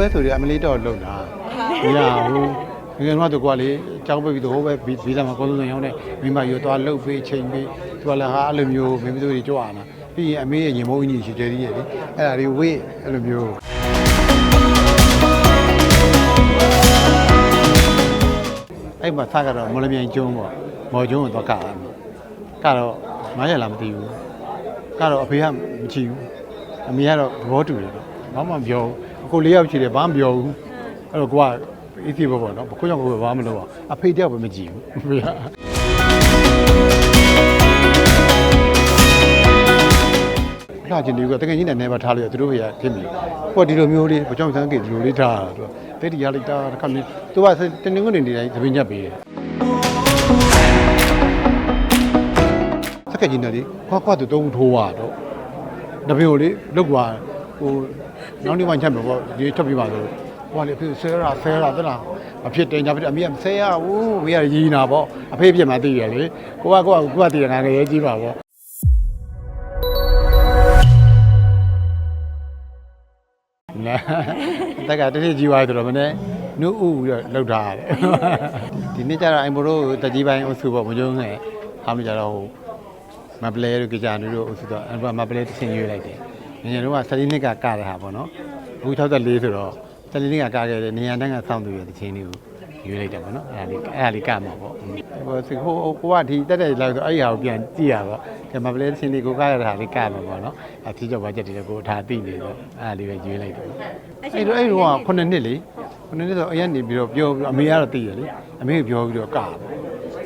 ပဲဆိုရင်အမလေးတော့လုံတာမရဘူးငယ်ကတော့ကွာလေကြောက်ပဲပြီးတော့ဟိုပဲဗီဇာမှာကောင်းဆုံးရောင်းတဲ့မိမရောသွားလှုပ်ပေးချိန်ပေးသူကလည်းဟာအဲ့လိုမျိုးမိမတို့တွေကြွားနာပြီးရင်အမေရဲ့ရင်မုန်းကြီးရှိတယ်ကြီးရဲ့လေအဲ့ဒါတွေဝေးအဲ့လိုမျိုးအဲ့မှာသားကတော့မော်လမြိုင်ကျုံးပေါ့မော်ကျုံးကိုတော့ကတာကတော့ငါးရက်လားမသိဘူးကတော့အဖေကမချီဘူးအမေကတော့သဘောတူတယ်တော့ဘာမှမပြောဘူးအ ကိုလေးယောက်ချီတယ်ဘာမှမပြောဘူးအဲ့တော့ကိုကအေးသေးပေါ့ပေါ့နော်ကိုကြောင့်ကိုဘာမှမလုပ်ပါအဖေတယောက်ပဲမကြည့်ဘူးအဖေကလှချင်တယ်ကတကယ်ကြီးနဲ့နေပါထားလို့သူတို့ရဖြစ်ပြီဟိုဒီလိုမျိုးလေးဘကြောင့်ဆန်းကေဒီလိုလေးထားတာသူကတိတ်တရလိုက်တာတစ်ခါမျိုးသူကတနင်္ဂနွေနေ့တိုင်းသပင်းညက်ပေးတယ်စက်ကကြီးနဲ့လေခွာခွာသူတုံးထိုးသွားတော့တပင်းကိုလေလုတ်သွားဟို နောက်နေ့မှချက်မယ်ပေါ့ဒီထွက်ပြပါဆိုဟိုလေဖေဆဲရာဆဲရာတလားအဖြစ်တင်ကြဖြစ်အမေကမဆဲရဘူးမေကရီနာပေါ့အဖေဖြစ်မှသိရလေကိုကကိုကကိုကတည်ရငါငယ်ရေးကြည့်ပါပေါ့နာတက်ကတတိကြီးသွားဆိုတော့မနေ့နုဥပြီးတော့လောက်ထားရတယ်ဒီနေ့ကျတော့အိုင်ဘိုတို့တကြီးပိုင်းအုပ်စုပေါ့မကျုံးငယ်အားမကြတော့ဟိုမပလဲတို့ကြာနုတို့အုပ်စုတော့အဲ့ဘာမပလဲတစ်ချင်းရွေးလိုက်တယ် ငယ်ငယ်တော့ကစတိနှစ်ကကတဲ့ဟာပေါ့နော်အခု64ဆိုတော့စတိနှစ်ကကခဲ့တဲ့နေရာတန်းကစောင့်သူရဲ့တစ်ချင်းလေးကိုရွေးလိုက်တယ်ပေါ့နော်အဲ့ဒါလေးအဲ့ဒါလေးကမှာပေါ့ဟိုစဟိုကိုကဒီတက်တဲ့လောက်ဆိုအဲ့ဒီဟာကိုပြန်ကြည့်ရတော့ဒီမပလဲတစ်ချင်းလေးကိုကရတဲ့ဟာလေးကမှာပေါ့နော်အထီးကြောက်ပါချက်တွေကိုထားသိနေတော့အဲ့ဒါလေးပဲရွေးလိုက်တယ်အဲ့တော့အဲ့တော့ခုနှစ်နှစ်လေခုနှစ်နှစ်ဆိုအရင်နေပြီးတော့ပြောပြီးတော့အမေကတော့သိရလေအမေကပြောပြီးတော့ကာ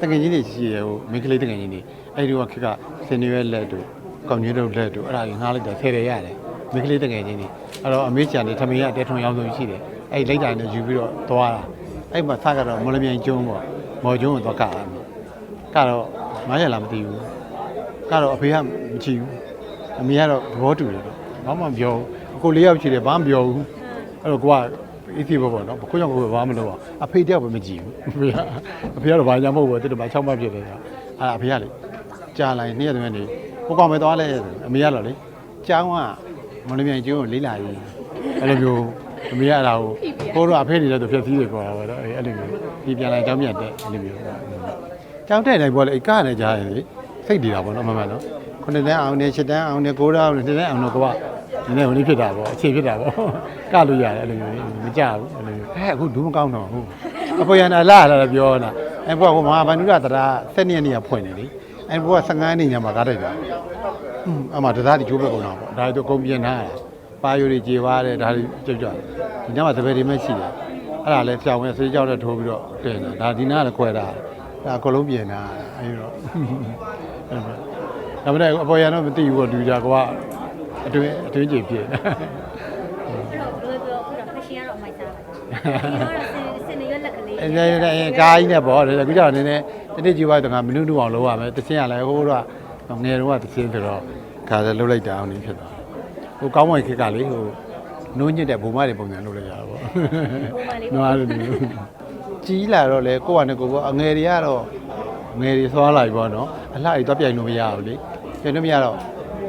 တကယ်ကြီးတွေရှိရဟိုမိန်းကလေးတကယ်ကြီးတွေအဲ့ဒီကခက်ကစင်ရွယ်လက်တို့ ကောင်းကြီးတို့လက်တို့အဲ့ဒါကြီးငားလိုက်တာဆယ်ရရတယ်မိန်းကလေးတကယ်ကြီးတွေအဲ့တော့အမေချန်နေထမင်းရတဲထုံရောင်းဆုံးရှိတယ်အဲ့လိုက်တာနဲ့ယူပြီးတော့သွားတာအဲ့မှာသားကတော့မော်လမြိုင်ကျုံးပေါ့မော်ကျုံးကိုသွားကာကတော့ငားရလားမသိဘူးကတော့အဖေကမချီဘူးအမေကတော့သဘောတူတယ်တော့ဘာမှမပြောဘူးအကိုလေးယောက်ချီတယ်ဘာမှမပြောဘူးအဲ့တော့ကိုကအေးသေးပေါ့ပေါ့နော်ကိုကြောင့်ကိုဘာမှမလုပ်ပါအဖေတယောက်ပဲမကြည့်ဘူးအဖေကအဖေကတော့ဘာညာမဟုတ်ဘူးတိတ်တမ6မှတ်ဖြစ်တယ်အဲ့အဖေကလေကြားလိုက်နေ့ရက်တည်းနေ ကိုကောင်ပဲသွားလဲအမေကတော့လေကျောင်းကမလမြိုင်ကျုံးကိုလေးလာရေးအဲ့လိုမျိုးအမေကအဲ့ဒါကိုကိုတော့အဖေနေတဲ့သူဖြည့်စည်းတယ်ခေါ်တာပဲတော့အဲ့လိုမျိုးဒီပြန်လာကျောင်းပြန်တဲ့အဲ့လိုမျိုးကျောင်းတဲ့တိုင်းပေါ့လေကားနဲ့ကြားရင်လေစိတ်တည်တာပေါ့နော်မမနော်ခုနှစ်တန်းအောင်နေရှစ်တန်းအောင်နေကိုးတန်းအောင်နေတစ်တန်းအောင်တော့ကိုကနည်းနည်းဝင်ဖြစ်တာပေါ့အခြေဖြစ်တာပေါ့ကလို့ရတယ်အဲ့လိုမျိုးမကြဘူးအဲ့လိုမျိုးအဲအခုဒူးမကောင်းတော့ဟုတ်အပေါ်ရနာလာလာပြောတာအဲ့ဘုကဟိုမဟာဗန္ဓုရတရာ7ရက်နေ့ကဖွင့်နေလေ အဲ့ဘုက15ရက်နေ့ညမှာကားတိုက်တာอืมအမှတသားဒီချိုးပဲကုန်တာပေါ့ဒါတို့ကုန်ပြင်ထားတာပါယိုတွေကြေပါတဲ့ဒါတွေကြောက်ကြဒီညမှာသပယ်တွေမှရှိတယ်အဲ့ဒါလဲဖြောင်းဝဲဆေးကြောက်တဲ့ထိုးပြီးတော့တင်တာဒါဒီနာကလည်းခွဲတာဒါအကုန်လုံးပြင်တာအဲ့တော့ဒါပေမဲ့အပေါ်ရတော့မသိဘူးပေါ့ဒူကြကွာအတွင်းအတွင်းကြည့်ပြည့်အဲ့တော့ဘယ်လိုပြောခုတော့ဖရှင်ကတော့အမိုက်စားပါဒီကတော့စင်စင်နေရလက်ကလေးအဲဒါအဲကားကြီးနဲ့ပေါ့ဒါအခုကျတော့နည်းနည်း တတိကျူပါတော့ငါမနုနုအောင်လုပ်ရမယ်တချင်းရလဲဟိုတော့ငယ်တော့တချင်းဆိုတော့ခါလည်းလှုပ်လိုက်တာအောင်နေဖြစ်သွားဟိုကောင်းမွန်ခက်ကလေဟိုနိုးညစ်တဲ့ဘုံမတွေပုံစံလုပ်လိုက်ရတာပေါ့နွားလို့ကြီးလာတော့လေကိုကနဲ့ကိုကအငယ်တွေကတော့ငယ်တွေသွားလာပြီပေါ့နော်အလှကြီးတော့ပြိုင်လို့မရဘူးလေပြိုင်လို့မရတော့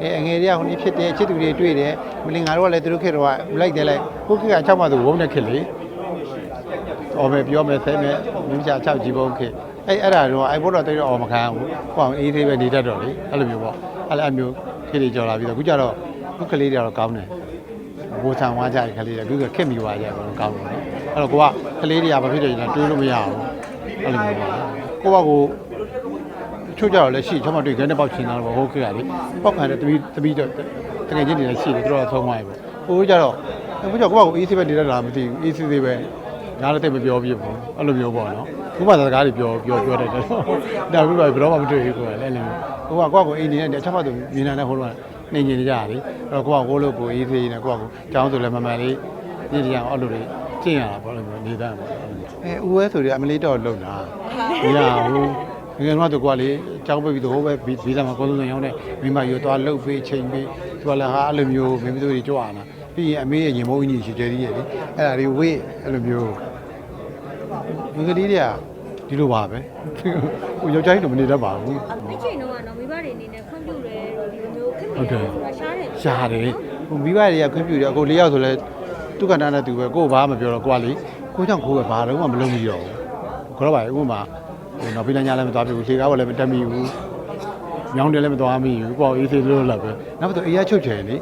အဲအငယ်တွေကဟိုနေ့ဖြစ်တယ်ချစ်သူတွေတွေ့တယ်မလင်ငါတို့ကလည်းသူတို့ခေတ်တော့လိုက်တယ်လိုက်ကိုခေတ်က6မှသူဝုန်းတဲ့ခေတ်လေ။အော်မယ်ပြောမယ်ဆဲမယ်မြင်းချ6ကြီးပုံခေတ် အဲအဲ့ဒါတော့အိုက်ဘောတော့တိတ်တော့အော်မခံဘူး။ဟိုအေးသေးပဲနေတတ်တော့လေအဲ့လိုမျိုးပေါ့။အဲ့လိုအမျိုးခေတ်တွေကြော်လာပြီးတော့အခုကျတော့ခုကလေးတွေကတော့ကောင်းတယ်။ဘိုးဆန်ဝါကြတဲ့ကလေးတွေအခုကခက်မိသွားကြတော့ကောင်းတယ်နော်။အဲ့တော့ကိုကကလေးတွေကဘာဖြစ်တယ်လဲတွေးလို့မရဘူး။အဲ့လိုမျိုးပါ။ကိုကကိုချို့ကြတော့လည်းရှိချမတွေ့ခဲနဲ့ပေါက်ချင်တာတော့ဟုတ်ကဲ့ကလေပေါက်ခံတဲ့တပီးတပီးတော့တကယ်ချင်းတွေလည်းရှိတယ်သူတို့ကသုံးသွားပြီပေါ့ဟိုကြတော့အခုကြောင့်ကိုကကိုအေးဆေးပဲနေတတ်တာမသိဘူးအေးဆေးဆေးပဲ ငါလည်းတိတ်မပြောပြဘူးအဲ့လိုမျိုးပေါ့နော်ခုမှစကားတွေပြောပြောပြောတတ်တယ်ဒါပြီးတော့ဘယ်တော့မှမတွေ့ဘူးကိုကလည်းအဲ့လိုကိုကကိုကကိုအိမ်နေတဲ့ချက်မှတ်သူမြင်နေတဲ့ဟိုတော့နေနေကြရတယ်အဲ့တော့ကိုကကိုလို့ကိုအေးဆေးနေကိုကကိုကျောင်းဆိုလည်းမမှန်လေးနေကြအောင်အဲ့လိုတွေကျင့်ရတာပေါ့အဲ့လိုမျိုးနေတတ်ပေါ့အဲဦးဝဲဆိုတဲ့အမလေးတော့လုံတာမရဘူးငယ်ကတော့ကွာလေကြောက်ပဲပြီးတော့ဟိုပဲဗီဇာမှာကောင်းဆုံးရောင်းတဲ့မိမရောသွားလှုပ်ပေးချိန်ပေးသူကလည်းဟာအဲ့လိုမျိုးမိမတို့တွေကြွားနာ ပြီးရင်အမေရဲ့ရင်မုန်းကြီးရှိတယ်ကြီးရဲ့လေအဲ့ဒါတွေဝေးအဲ့လိုမျိုးငယ်ကလေးတွေကဒီလိုပါပဲဟိုယောက်ျားကြီးတော့မနေတတ်ပါဘူးအဲ့ချိန်တော့ကတော့မိဘတွေအနေနဲ့ခွင့်ပြုတယ်ဒီလိုမျိုးခက်ဟုတ်တယ်နေတာရှားတယ်ရှားတယ်ဟိုမိဘတွေကခွင့်ပြုတယ်အခု၄ယောက်ဆိုလဲသူကဏ္ဍနဲ့သူပဲကိုယ်ဘာမှမပြောတော့ကိုကလေကိုကြောင့်ကိုယ်ပဲဘာတော့မှမလုပ်မိတော့ဘူးခေါ်တော့ပါဥပမာဟိုနောက်ပြီးလည်းညာလည်းမသွားပြဘူးခြေကားကလည်းမတက်မိဘူးညောင်းတယ်လည်းမသွားမိဘူးပေါ့အေးသေးလို့လာပဲနောက်ပြီးတော့အေးရချုပ်ချယ်လေ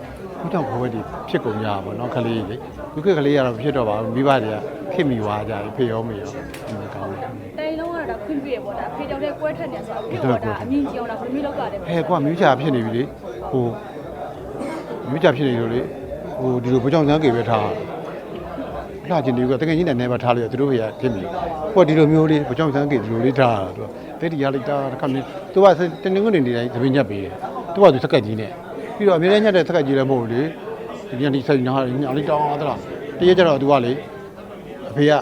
ကိုကြောင့်ကိုယ်ပဲဒီဖြစ်ကုန်ကြပါဘောနော်ခလေးလေဒီကကလေးကတော့ဖြစ်တော့ပါဘူးမိဘတွေကခင်မိသွားကြတယ်ဖေရောမေရောဒီကောင်းတယ်တိုင်လုံးကတော့ခွင့်ပြရပေါ့ဒါဖေတောင်တဲ့ကွဲထက်နေဆိုတော့ပြုတ်တော့ဒါအမြင့်ကြီးအောင်ဒါဘယ်လိုလုပ်ကြလဲဟဲကွာမြူးချာဖြစ်နေပြီလေဟိုမြူးချာဖြစ်နေလို့လေဟိုဒီလိုဘုကြောင့်စမ်းကေပဲထားလှကျင်တွေကတကယ်ကြီးနဲ့နေပါထားလို့သူတို့ဖေကခင်ပြီဟိုဒီလိုမျိုးလေးဘုကြောင့်စမ်းကေဒီလိုလေးထားတာသူကတိတ်ရလိုက်တာတစ်ခါနေသူကတနင်္ဂနွေနေ့တိုင်းသပင်းညက်ပေးတယ်သူကသူစက်ကက်ကြီးနဲ့ ပြီးတော့အမြဲတမ်းညက်တဲ့စက်ကက်ကြီးလည်းမဟုတ်ဘူးလေဒီညနေစိတ်နာညာလေးတောင်းသလားတရက်ကျတော့သူကလေအဖေက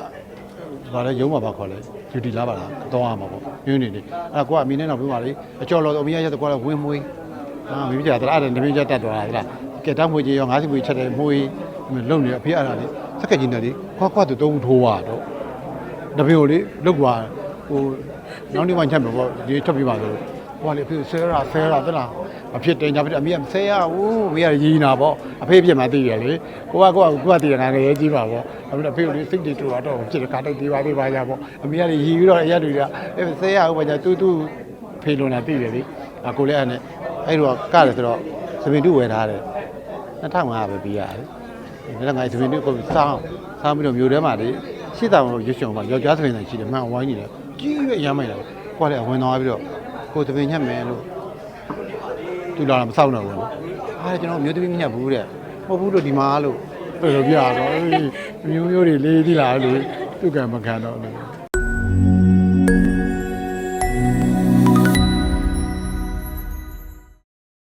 ဘာလဲရုံးမှာပါခေါ်လဲယူတီလာပါလားတော့ရမှာပေါ့ညနေနေအဲ့ကွာအမီနဲ့တော့ပြပါလေအကျော်တော်အမီရရက်ကွာလဲဝင်းမွေးအာမိကြတာအဲ့ဒါနမင်းကြတက်သွားတာလားကဲတောင်းမွေးကြီးရောငါးစီမွေးချက်တယ်မွေးလုံနေအဖေအဲ့ဒါလေစက်ကကြီးနဲ့လေခွာခွာတူတုံးထိုးသွားတော့တပည့်ကိုလေလုတ်သွားဟိုနောက်နေ့မှချက်မှာပေါ့ဒီချက်ပြပါလို့ ဟိုကလေအဖေဆဲရဆဲရသလားအဖြစ်တင်ကြပြီအမေကမဆဲရဘူးအမေကရီးနာပေါ့အဖေဖြစ်မှသိတယ်လေကိုကကိုကကိုကတည်ရငါငယ်ကြီးပါပေါ့အဲ့ဒါအဖေကိုလေစိတ်တွေတူတော့ဖြစ်တယ်ခါတိုက်သေးပါသေးပါကြပေါ့အမေကရီးပြီးတော့အရက်တွေကအဲဆဲရဟုတ်ပါကြတူတူဖေလွန်တာသိတယ်လေအကိုလည်းအဲ့နဲ့အဲ့တော့ကတယ်ဆိုတော့စပင်တူဝယ်ထားတယ်2500ပဲပြီးရတယ်ဒါကငါစပင်တူကိုစောင်းစောင်းပြီးတော့မျိုးထဲမှာလေရှစ်တောင်လို့ရွှေရှင်မှာယောက်ျားစပင်ဆိုင်ရှိတယ်မှန်ဝိုင်းနေတယ်ကြီးပဲရမ်းမိုက်တယ်ကိုကလည်းဝင်သွားပြီးတော့ ကိုစပင်ညက်မယ်လို့သူလာတာမဆောက်တော့ဘူးအားကျွန်တော်မျိုးသမီးမညက်ဘူးတဲ့မဟုတ်ဘူးလို့ဒီမှာလို့ပြောပြတော့အေးမျိုးမျိုးတွေလေးသီးလာလို့သူကမခံတော့လို့